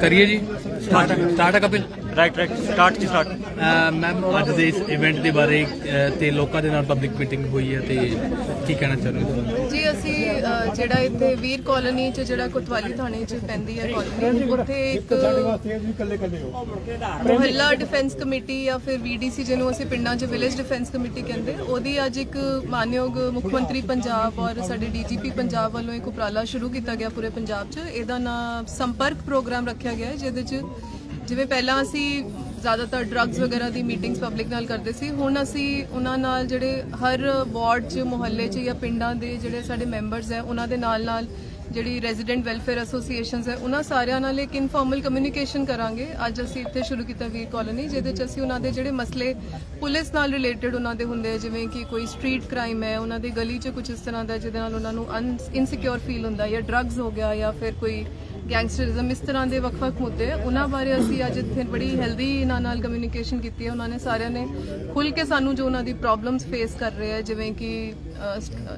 ਕਰੀਏ ਜੀ? Start start Kapil? Right right start ਜੀ ਸਟਾਰਟ ਮੈਮ ਅੱਜ ਦੇ ਇਸ ਇਵੈਂਟ ਦੇ ਬਾਰੇ ਤੇ ਲੋਕਾਂ ਦੇ ਨਾਲ ਪਬਲਿਕ ਮੀਟਿੰਗ ਹੋਈ ਹੈ ਤੇ ਕੀ ਕਹਿਣਾ ਚਾਹੁੰਦੇ ਹੋ ਜੀ ਅਸੀਂ ਜਿਹੜਾ ਇੱਥੇ ਵੀਰ ਕਾਲੋਨੀ ਚ ਜਿਹੜਾ ਕੋਤਵਾਲੀ ਥਾਣੇ ਚ ਪੈਂਦੀ ਹੈ ਕਾਲੋਨੀ ਉੱਥੇ ਇੱਕ ਮੁਹੱਲਾ ਡਿਫੈਂਸ ਕਮੇਟੀ ਜਾਂ ਫਿਰ ਵੀਡੀਸੀ ਜਿਹਨੂੰ ਅਸੀਂ ਪਿੰਡਾਂ 'ਚ ਵਿਲੇਜ ਡਿਫੈਂਸ ਕਮੇਟੀ ਕਹਿੰਦੇ ਉਹਦੀ ਅੱਜ ਇੱਕ ਮਾਨਯੋਗ ਮੁੱਖ ਮੰਤਰੀ ਪੰਜਾਬ ਔਰ ਸਾਡੇ ਡੀਜੀਪੀ ਪੰਜਾਬ ਵੱਲੋਂ ਇੱਕ ਉਪਰਾਲਾ ਸ਼ੁਰੂ ਕੀਤਾ ਗਿਆ ਪੂਰੇ ਪੰਜਾਬ 'ਚ। ਇਹਦਾ ਨਾਮ ਸੰਪਰਕ ਪ੍ਰੋਗਰਾਮ ਰੱਖਿਆ ਗਿਆ ਹੈ ਜਿਹਦੇ 'ਚ ਜਿਵੇਂ ਪਹਿਲਾਂ ਅਸੀਂ ਜ਼ਿਆਦਾਤਰ ਡਰੱਗਸ ਵਗੈਰਾ ਦੀ ਮੀਟਿੰਗਸ ਪਬਲਿਕ ਨਾਲ ਕਰਦੇ ਸੀ, ਹੁਣ ਅਸੀਂ ਉਹਨਾਂ ਨਾਲ ਜਿਹੜੇ ਹਰ ਵਾਰਡ 'ਚ, ਮੁਹੱਲੇ 'ਚ ਜਾਂ ਪਿੰਡਾਂ ਦੇ ਜਿਹੜੇ ਸਾਡੇ ਮੈਂਬਰਸ ਹੈ, ਉਹਨਾਂ ਦੇ ਨਾਲ ਨਾਲ ਜਿਹੜੀ ਰੈਜ਼ੀਡੈਂਟ ਵੈਲਫੇਅਰ ਐਸੋਸੀਏਸ਼ਨਸ ਹੈ, ਉਹਨਾਂ ਸਾਰਿਆਂ ਨਾਲ ਇੱਕ ਇਨਫਾਰਮਲ ਕਮਿਊਨੀਕੇਸ਼ਨ ਕਰਾਂਗੇ। ਅੱਜ ਅਸੀਂ ਇੱਥੇ ਸ਼ੁਰੂ ਕੀਤਾ ਵੀਰ ਕਾਲੋਨੀ ਜਿਹਦੇ 'ਚ ਅਸੀਂ ਉਹਨਾਂ ਦੇ ਜਿਹੜੇ ਮਸਲੇ ਪੁਲਿਸ ਨਾਲ ਰਿਲੇਟਡ ਉਹਨਾਂ ਦੇ ਹੁੰਦੇ ਆ, ਜਿਵੇਂ ਕਿ ਕੋਈ ਸਟਰੀਟ ਕ੍ਰਾਈਮ ਹੈ, ਉਹਨਾਂ ਦੀ ਗਲੀ 'ਚ ਕੁਝ ਇਸ ਤਰ੍ਹਾਂ ਦਾ, ਜਿਹਦੇ ਨਾਲ ਉਹਨਾਂ ਨੂੰ ਇਨਸਿਕਿਉਰ ਫੀਲ ਹੁੰਦਾ, ਜਾਂ ਡਰੱਗਸ ਹੋ ਗਿਆ, ਜਾਂ ਫਿਰ ਕੋਈ ਗੈਂਗਸਟਰਿਜ਼ਮ ਇਸ ਤਰ੍ਹਾਂ ਦੇ ਵੱਖ-ਵੱਖ ਮੁੱਦੇ ਉਹਨਾਂ ਬਾਰੇ ਅਸੀਂ ਅੱਜ ਇੱਥੇ ਬੜੀ ਹੈਲਦੀ ਇਹਨਾਂ ਨਾਲ ਕਮਿਊਨੀਕੇਸ਼ਨ ਕੀਤੀ ਹੈ। ਉਹਨਾਂ ਨੇ ਸਾਰਿਆਂ ਨੇ ਖੁੱਲ ਕੇ ਸਾਨੂੰ ਜੋ ਉਹਨਾਂ ਦੀ ਪ੍ਰੋਬਲਮਸ ਫੇਸ ਕਰ ਰਹੇ ਆ, ਜਿਵੇਂ ਕਿ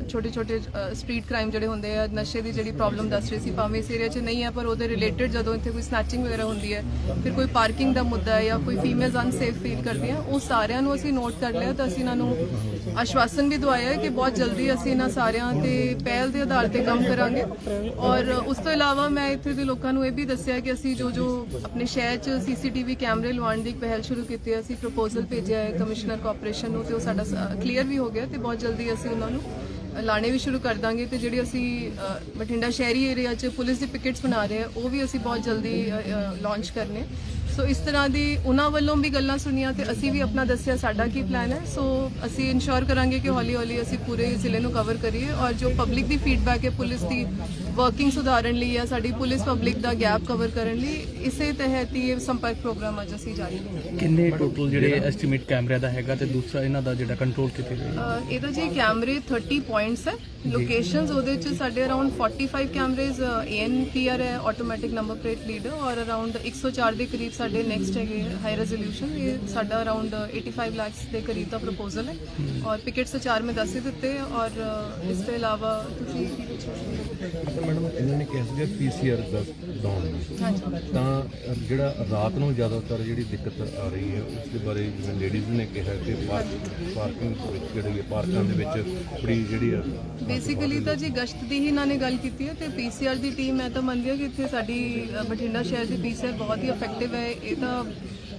ਛੋਟੇ-ਛੋਟੇ ਸਟਰੀਟ ਕ੍ਰਾਈਮ ਜਿਹੜੇ ਹੁੰਦੇ ਆ, ਨਸ਼ੇ ਦੀ ਜਿਹੜੀ ਪ੍ਰੋਬਲਮ ਦੱਸ ਰਹੀ ਸੀ, ਭਾਵੇਂ ਇਸ ਏਰੀਆ 'ਚ ਨਹੀਂ ਹੈ ਪਰ ਉਹਦੇ ਰਿਲੇਟਡ ਜਦੋਂ ਇੱਥੇ ਕੋਈ ਸਨੈਚਿੰਗ ਵਗੈਰਾ ਹੁੰਦੀ ਹੈ, ਫਿਰ ਕੋਈ ਪਾਰਕਿੰਗ ਦਾ ਮੁੱਦਾ ਹੈ ਜਾਂ ਕੋਈ ਫੀਮੇਲਸ ਅਨਸੇਫ ਫੀਲ ਕਰਦੀਆਂ ਉਹ ਸਾਰਿਆਂ ਨੂੰ ਅਸੀਂ ਨੋਟ ਕਰ ਲਿਆ ਤਾਂ ਅਸੀਂ ਇਹਨਾਂ ਨੂੰ ਆਸ਼ਵਾਸਨ ਵੀ ਦਵਾਇਆ ਕਿ ਬਹੁਤ ਜਲਦੀ ਅਸੀਂ ਇਹਨਾਂ ਸਾਰਿਆਂ ਤੇ ਪਹਿਲ ਦੇ ਆਧਾਰ ਤੇ ਕੰਮ ਕਰਾਂਗੇ। ਔਰ ਉਸ ਤੋਂ ਇਲਾਵਾ ਮੈਂ ਇੱਥੇ ਦੇ ਲੋਕਾਂ ਨੂੰ ਇਹ ਵੀ ਦੱਸਿਆ ਕਿ ਅਸੀਂ ਜੋ ਜੋ ਆਪਣੇ ਸ਼ਹਿਰ 'ਚ ਸੀਸੀਟੀਵੀ ਕੈਮਰੇ ਲਵਾਉਣ ਦੀ ਪਹਿਲ ਸ਼ੁਰੂ ਕੀਤੀ ਹੈ, ਅਸੀਂ ਪ੍ਰਪੋਜ਼ਲ ਭੇਜਿਆ ਹੈ ਕਮਿਸ਼ਨਰ ਕਾਰਪੋਰੇਸ਼ਨ ਨੂੰ ਤੇ ਉਹ ਸਾਡਾ ਕਲੀਅਰ ਵੀ ਹੋ ਗਿਆ ਤੇ ਬਹੁਤ ਜਲਦੀ ਅਸੀਂ ਉਹਨਾਂ ਨੂੰ ਲਾਣੇ ਵੀ ਸ਼ੁਰੂ ਕਰ ਦਾਂਗੇ ਤੇ ਜਿਹੜੀ ਅਸੀਂ ਬਠਿੰਡਾ ਸ਼ਹਿਰੀ ਏਰੀਆ 'ਚ ਪੁਲਿਸ ਦੀ ਪਿਕਟਸ ਬਣਾ ਰਹੇ ਆ ਉਹ ਵੀ ਅਸੀਂ ਬਹੁਤ ਜਲਦੀ ਲਾਂਚ ਕਰਨੇ ਸੋ ਇਸ ਤਰ੍ਹਾਂ ਦੀ ਉਹਨਾਂ ਵੱਲੋਂ ਵੀ ਗੱਲਾਂ ਸੁਣੀਆਂ ਤੇ ਅਸੀਂ ਵੀ ਆਪਣਾ ਦੱਸਿਆ ਸਾਡਾ ਕੀ ਪਲਾਨ ਹੈ। ਸੋ ਅਸੀਂ ਇਨਸ਼ੋਰ ਕਰਾਂਗੇ ਕਿ ਹੌਲੀ ਹੌਲੀ ਅਸੀਂ ਪੂਰੇ ਜ਼ਿਲ੍ਹੇ ਨੂੰ ਕਵਰ ਕਰੀਏ ਔਰ ਜੋ ਪਬਲਿਕ ਦੀ ਫੀਡਬੈਕ ਹੈ, ਪੁਲਿਸ ਦੀ ਵਰਕਿੰਗ ਸੁਧਾਰਨ ਲਈ ਜਾਂ ਸਾਡੀ ਪੁਲਿਸ ਪਬਲਿਕ ਦਾ ਗੈਪ ਕਵਰ ਕਰਨ ਲਈ ਇਸੇ ਤਹਿਤ ਹੀ ਇਹ ਸੰਪਰਕ ਪ੍ਰੋਗਰਾਮ ਅੱਜ ਅਸੀਂ ਜਾਰੀ ਰੱਖਾਂਗੇ ਕਿੰਨੇ ਟੋਟਲ ਜਿਹੜੇ ਐਸਟੀਮੇਟ ਕੈਮਰਿਆਂ ਦਾ ਹੈਗਾ ਤੇ ਦੂਸਰਾ ਇਹਨਾਂ ਦਾ ਜਿਹੜਾ ਕੰਟਰੋਲ ਕਿਤੇ ਅਹ ਇਹਦਾ ਜੀ ਕੈਮਰੇ 30 ਪੁਆਇੰਟਸ ਹੈ। ਲੋਕੇਸ਼ਨਸ ਉਹਦੇ ਚ ਸਾਡੇ ਅਰਾਊਂਡ 45 ਕੈਮਰੇਜ਼ ANPR ਹੈ ਆਟੋਮੈਟਿਕ ਨੰਬਰ ਪਲੇਟ ਰੀਡਰ ਔਰ ਅਰਾਊਂਡ 104 ਦੇ ਕਰੀਬ ਸਾਡੇ ਨੈਕਸਟ ਹੈਗੇ ਹਾਈ ਰੈਜ਼ੋਲੂਸ਼ਨ ਇਹ ਸਾਡਾ ਅਰਾਊਂਡ 85 ਲੱਖ ਦੇ ਕਰੀਬ ਦਾ ਪ੍ਰਪੋਜ਼ਲ ਹੈ। ਔਰ ਪਿਕਟਸ ਚਾਰ ਮੈਂ ਦੱਸ ਹੀ ਦਿੱਤੇ ਔਰ ਇਸ ਤੋਂ ਇਲਾਵਾ ਤੁਸੀਂ ਕੀ ਮੈਡਮ ਇਹਨਾਂ ਨੇ ਕਿਹਾ ਸੀਗਾ ਪੀਸੀਆਰ ਦਾ ਡਾਊਨ ਹਾਂਜੀ। ਤਾਂ ਜਿਹੜਾ ਰਾਤ ਨੂੰ ਜ਼ਿਆਦਾਤਰ ਜਿਹੜੀ ਦਿੱਕਤ ਆ ਰਹੀ ਹੈ ਉਸ ਦੇ ਬਾਰੇ ਜਿਵੇਂ ਲੇਡੀਜ਼ ਨੇ ਕਿਹਾ ਕਿ ਪਾਰਕ ਪਾਰਕਿੰਗ ਵਿੱਚ ਜਿਹੜੀ ਹੈ ਪਾਰਕਾਂ ਦੇ ਵਿੱਚ ਬੜੀ ਜਿਹੜੀ ਆ ਬੇਸਿਕਲੀ ਤਾਂ ਜੀ ਗਸ਼ਤ ਦੀ ਹੀ ਇਹਨਾਂ ਨੇ ਗੱਲ ਕੀਤੀ ਹੈ ਤੇ ਪੀਸੀਆਰ ਦੀ ਟੀਮ ਮੈਂ ਤਾਂ ਮੰਨਦੀ ਹਾਂ ਕਿ ਇੱਥੇ ਸਾਡੀ ਬਠਿੰਡਾ ਸ਼ਹਿਰ ਦੀ ਪੀਸੀਆਰ ਬਹੁਤ ਹੀ ਇਫੈਕਟਿਵ ਹੈ। ਇਹ ਤਾਂ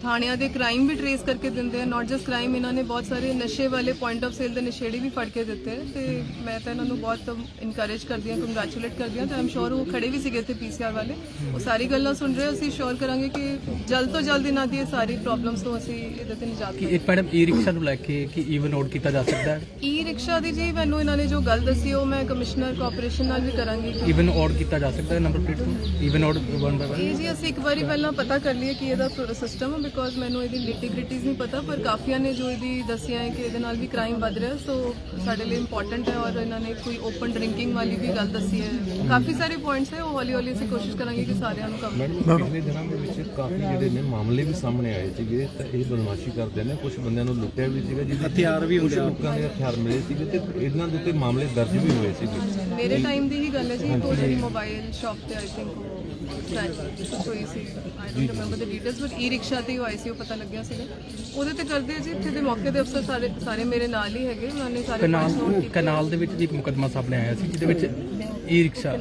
ਥਾਣਿਆਂ ਦੇ ਕ੍ਰਾਈਮ ਵੀ ਟਰੇਸ ਕਰਕੇ ਦਿੰਦੇ ਆ ਨਾਟ ਜਸਟ ਕ੍ਰਾਈਮ ਇਹਨਾਂ ਨੇ ਬਹੁਤ ਸਾਰੇ ਨਸ਼ੇ ਵਾਲੇ ਪੁਆਇੰਟ ਆਫ ਸੇਲ ਦੇ ਨਸ਼ੇੜੀ ਵੀ ਫੜ ਕੇ ਦਿੱਤੇ ਆ ਤੇ ਮੈਂ ਤਾਂ ਇਹਨਾਂ ਨੂੰ ਬਹੁਤ ਇਨਕਰੇਜ ਕਰਦੀ ਹਾਂ ਕੰਗ੍ਰੈਚੁਲੇਟ ਕਰਦੀ ਹਾਂ ਤੇ ਆਮ ਸ਼ੋਰ ਉਹ ਖੜੇ ਵੀ ਸੀਗੇ ਇੱਥੇ ਪੀਸੀਆਰ ਵਾਲੇ। ਉਹ ਸਾਰੀ ਗੱਲਾਂ ਸੁਣ ਰਹੇ ਅਸੀਂ ਸ਼ੋਰ ਕਰਾਂਗੇ ਕਿ ਜਲਦ ਤੋਂ ਜਲਦ ਇਹਨਾਂ ਦੀ ਇਹ ਸਾਰੀ ਪ੍ਰੋਬਲਮਸ ਤੋਂ ਅਸੀਂ ਇਹਦੇ ਤੇ ਨਿਜਾਤ ਕਿ ਇੱਕ ਮੈਡਮ ਈ ਰਿਕਸ਼ਾ ਨੂੰ ਲੈ ਕੇ ਕਿ ਈਵਨ ਆਊਟ ਕੀਤਾ ਜਾ ਸਕਦਾ ਹੈ? ਈ ਰਿਕਸ਼ਾ ਦੀ ਜੀ ਮੈਨੂੰ ਇਹਨਾਂ ਨੇ ਜੋ ਗੱਲ ਦੱਸੀ ਉਹ ਮੈਂ ਕਮਿਸ਼ਨਰ ਕਾਰਪੋਰੇਸ਼ਨ ਨਾਲ ਵੀ ਕਰਾਂਗੀ। ਈਵਨ ਆਊਟ ਕੀਤਾ ਜਾ ਸਕਦਾ ਹੈ ਨੰਬਰ ਪਲੇਟ ਨੂੰ even out one by one ਇਹ ਜੀ ਅਸੀਂ ਇੱਕ ਵਾਰੀ ਪਹਿਲਾਂ ਪਤਾ ਕਰ ਲਈਏ ਕਿ ਇਹਦਾ ਸਿਸਟਮ ਹੈ ਬਿਕੋਜ਼ ਮੈਨੂੰ ਇਹਦੀ ਲਿਟੀਗ੍ਰਿਟੀਜ਼ ਨਹੀਂ ਪਤਾ ਪਰ ਕਾਫੀਆਂ ਨੇ ਜੋ ਇਹਦੀ ਦੱਸਿਆ ਹੈ ਕਿ ਇਹਦੇ ਨਾਲ ਵੀ ਕ੍ਰਾਈਮ ਵੱਧ ਰਿਹਾ ਸੋ ਸਾਡੇ ਲਈ ਇੰਪੋਰਟੈਂਟ ਹੈ ਔਰ ਇਹਨਾਂ ਨੇ ਕੋਈ ਓਪਨ ਡਰਿੰਕਿੰਗ ਵਾਲੀ ਵੀ ਗੱਲ ਦੱਸੀ ਹੈ। ਕਾਫੀ ਸਾਰੇ ਪੁਆਇੰਟਸ ਹੈ ਉਹ ਹੌਲੀ ਹੌਲੀ ਅਸੀਂ ਕੋਸ਼ਿਸ਼ ਕਰਾਂਗੇ ਕਿ ਸਾਰਿਆਂ ਨੂੰ ਕਵਰ ਪਿਛਲੇ ਦਿਨਾਂ ਦੇ ਵਿੱਚ ਕਾਫੀ ਜਿਹੜੇ ਨੇ ਮਾਮਲੇ ਵੀ ਸਾਹਮਣੇ ਆਏ ਸੀਗੇ ਤਾਂ ਇਹ ਬਦਮਾਸ਼ੀ ਕਰਦੇ ਨੇ ਕੁਝ ਬੰਦਿਆਂ ਨੂੰ ਲੁੱਟਿਆ ਵੀ ਸੀਗਾ ਜਿਹਦੇ ਹਥਿਆਰ ਵੀ ਹੁੰਦੇ ਲੋਕਾਂ ਦੇ ਹਥਿਆਰ ਮਿਲੇ ਸੀਗੇ ਤੇ ਇਹਨਾਂ ਦੇ ਉੱਤੇ ਮਾਮਲੇ ਦਰਜ ਵੀ ਹੋਏ ਸੀਗੇ। ਮੇਰੇ ਟਾਈਮ ਦੀ ਹੀ ਗੱਲ ਹੈ ਜੀ ਉਹ ਜਿਹੜੀ ਮੋਬਾਈਲ ਸ਼ਾਪ ਤੇ ਆਈ ਥਿੰਕ ਉਹ ਕੁਛ ਹੋਈ ਸੀ। I don't remember the details but e rickshaw ਤੇ ਹੀ ਉਹ ਆਈ ਸੀ ਉਹ ਪਤਾ ਲੱਗਿਆ ਸੀਗਾ ਉਹਦੇ ਤੇ ਕਰਦੇ ਜੀ ਇੱਥੇ ਦੇ ਮੌਕੇ ਦੇ ਅਫਸਰ ਸਾਰੇ ਸਾਰੇ ਮੇਰੇ ਨਾਲ ਹੀ ਹੈਗੇ ਉਹਨਾਂ ਨੇ ਸਾਰੇ ਕੀਤੇ। ਕਨਾਲ ਦੇ ਵਿੱਚ ਵੀ ਇੱਕ ਮੁਕੱਦਮਾ ਸਾਹਮਣੇ ਆਇਆ ਸੀ ਜਿਹਦੇ ਵਿੱਚ ਈ ਰਿਕਸ਼ਾ।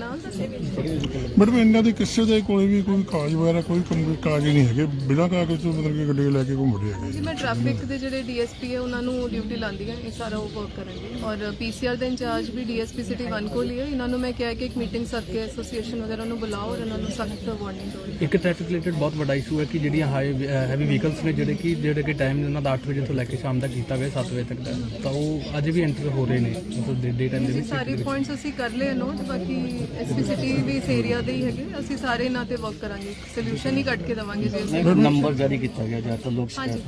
ਮੈਡਮ ਇਹਨਾਂ ਦੇ ਕਿਸੇ ਦੇ ਕੋਲੇ ਵੀ ਕੋਈ ਕਾਗਜ਼ ਵਗੈਰਾ ਕੋਈ ਕੰਮ- ਕਾਗਜ਼ ਨਹੀਂ ਹੈਗੇ। ਬਿਨਾਂ ਕਾਗਜ਼ ਤੋਂ ਮਤਲਬ ਕਿ ਗੱਡੀ ਲੈ ਕੇ ਘੁੰਮ ਰਹੇ ਹੈਗੇ ਜੀ ਮੈਂ ਟ੍ਰੈਫਿਕ ਦੇ ਜਿਹੜੇ ਡੀਐਸਪੀ ਹੈ ਉਹਨਾਂ ਨੂੰ ਡਿਊਟੀ ਲਾਉਂਦੀ ਹਾਂ ਇਹ ਸਾਰਾ ਉਹ ਵਰਕ ਕਰਨਗੇ। ਔਰ ਪੀਸੀਆਰ ਦਾ ਇੰਚਾਰਜ ਵੀ ਡੀਐਸਪੀ ਸਿਟੀ 1 ਕੋਲ ਹੀ ਹੈ। ਇਹਨਾਂ ਨੂੰ ਮੈਂ ਕਿਹਾ ਕਿ ਇੱਕ ਮੀਟਿੰਗ ਸੱਦ ਕੇ ਐਸੋਸੀਏਸ਼ਨ ਵਗੈਰਾ ਨੂੰ ਬੁਲਾਓ ਔਰ ਇਹਨਾਂ ਨੂੰ ਸਖਤ ਵਾਰਨਿੰਗ ਦਿਓ। ਇੱਕ ਟ੍ਰੈਫਿਕ ਰਿਲੇਟਡ ਬਹੁਤ ਵੱਡਾ ਇਸ਼ੂ ਹੈ ਕਿ ਜਿਹੜੀਆਂ ਹਾਈ ਹੈਵੀ ਵਹੀਕਲਸ ਨੇ ਜਿਹੜੇ ਕਿ ਜਿਹੜੇ ਕਿ ਟਾਈਮ ਉਹਨਾਂ ਦਾ 8 ਵਜੇ ਤੋਂ ਲੈ ਕੇ ਸ਼ਾਮ ਤੱਕ ਕੀਤਾ ਗਿਆ 7 ਵਜੇ ਤੱਕ ਦਾ। ਤਾਂ ਉਹ ਅੱਜ ਵੀ ਐਂਟਰ ਹੋ ਰਹੇ ਨੇ। ਮਤਲਬ ਡੇ ਟਾਈਮ ਦੇ ਵਿੱਚ ਸਾਰੇ ਪੁਆਇੰਟਸ ਅਸੀਂ ਕਰ ਲਏ ਨੋਟ ਬਾਕੀ ਐਸਪੀ ਸਿਟੀ ਵੀ ਇਸ ਏਰੀਆ ਦੇ ਹੀ ਹੈਗੇ। ਅਸੀਂ ਸਾਰੇ ਇਹਨਾਂ ਤੇ ਵਰਕ ਕਰਾਂਗੇ। ਸੋਲੂਸ਼ਨ ਹੀ ਕੱਢ ਕੇ ਦਵਾਂਗੇ ਜੀ ਅਸੀਂ ਨੰਬਰ ਜਾਰੀ ਕੀਤਾ ਗਿਆ ਜ਼ਿਆਦਾਤਰ ਲੋਕ ਹਾਂਜੀ।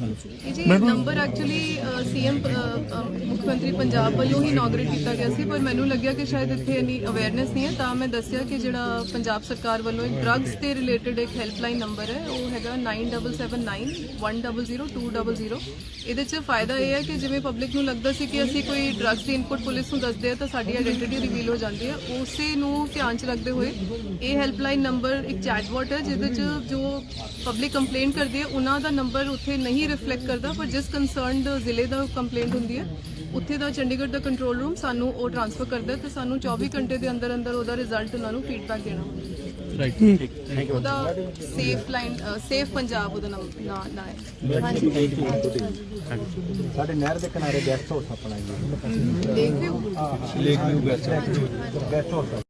ਇਹ ਜੀ ਨੰਬਰ ਐਕਚੁਅਲੀ ਸੀਐਮ ਮੁੱਖ ਮੰਤਰੀ ਪੰਜਾਬ ਵੱਲੋਂ ਹੀ ਇਨੋਗਰੇਟ ਕੀਤਾ ਗਿਆ ਸੀ ਪਰ ਮੈਨੂੰ ਲੱਗਿਆ ਕਿ ਸ਼ਾਇਦ ਇੱਥੇ ਇਨੀ ਅਵੇਅਰਨੈਸ ਨਹੀਂ ਹੈ। ਤਾਂ ਮੈਂ ਦੱਸਿਆ ਕਿ ਜਿਹੜਾ ਪੰਜਾਬ ਸਰਕਾਰ ਵੱਲੋਂ ਇੱਕ ਡਰੱਗਸ ਤੇ ਰਿਲੇਟਡ ਇੱਕ ਹੈਲਪਲਾਈਨ ਨੰਬਰ ਹੈ ਉਹ ਹੈਗਾ 9779100200 ਇਹਦੇ 'ਚ ਫਾਇਦਾ ਇਹ ਹੈ ਕਿ ਜਿਵੇਂ ਪਬਲਿਕ ਨੂੰ ਲੱਗਦਾ ਸੀ ਕਿ ਅਸੀਂ ਕੋਈ ਡਰੱਗਸ ਦੀ ਇਨਪੁਟ ਪੁਲਿਸ ਨੂੰ ਦੱਸਦੇ ਆ ਤਾਂ ਸਾਡੀ ਆਇਡੈਂਟੀਟੀ ਰਿਵੀਲ ਹੋ ਜਾਂਦੀ ਹੈ। ਉਸੇ ਉਸੇ ਨੂੰ ਧਿਆਨ ਚ ਰੱਖਦੇ ਹੋਏ ਇਹ ਹੈਲਪਲਾਈਨ ਨੰਬਰ ਇੱਕ ਚੈਟਬੋਟ ਹੈ, ਜਿਹਦੇ ਚ ਜੋ ਪਬਲਿਕ ਕੰਪਲੇਂਟ ਕਰਦੀ ਹੈ ਉਹਨਾਂ ਦਾ ਨੰਬਰ ਉੱਥੇ ਨਹੀਂ ਰਿਫਲੈਕਟ ਕਰਦਾ, ਪਰ ਜਿਸ ਕੰਸਰਨਡ ਜ਼ਿਲ੍ਹੇ ਦਾ ਕੰਪਲੇਂਟ ਹੁੰਦੀ ਹੈ ਉੱਥੇ ਦਾ ਚੰਡੀਗੜ੍ਹ ਦਾ ਕੰਟਰੋਲ ਰੂਮ ਸਾਨੂੰ ਉਹ ਟ੍ਰਾਂਸਫਰ ਕਰਦਾ ਤੇ ਸਾਨੂੰ 24 ਘੰਟੇ ਦੇ ਅੰਦਰ ਅੰਦਰ ਉਹਦਾ ਰਿਜ਼ਲਟ ਉਹਨਾਂ ਨੂੰ ਫੀਡਬੈਕ ਦੇਣਾ ਹੁੰਦਾ। ਰਾਈਟ ਉਹਦਾ ਸੇਫ ਲਾਈਨ ਸੇਫ ਪੰਜਾਬ ਉਹਦਾ ਨਾਮ ਨਾ ਨਾ ਹੈ। ਹਾਂਜੀ। ਸਾਡੇ ਨਹਿਰ ਦੇ ਕਿਨਾਰੇ ਗੈਸਟ ਹਾਊਸ ਆਪਣਾ ਜੀ। ਦੇਖ ਰਹੇ ਹੋ ਲੇਕ ਵਿਊ ਗੈਸਟ ਹਾਊਸ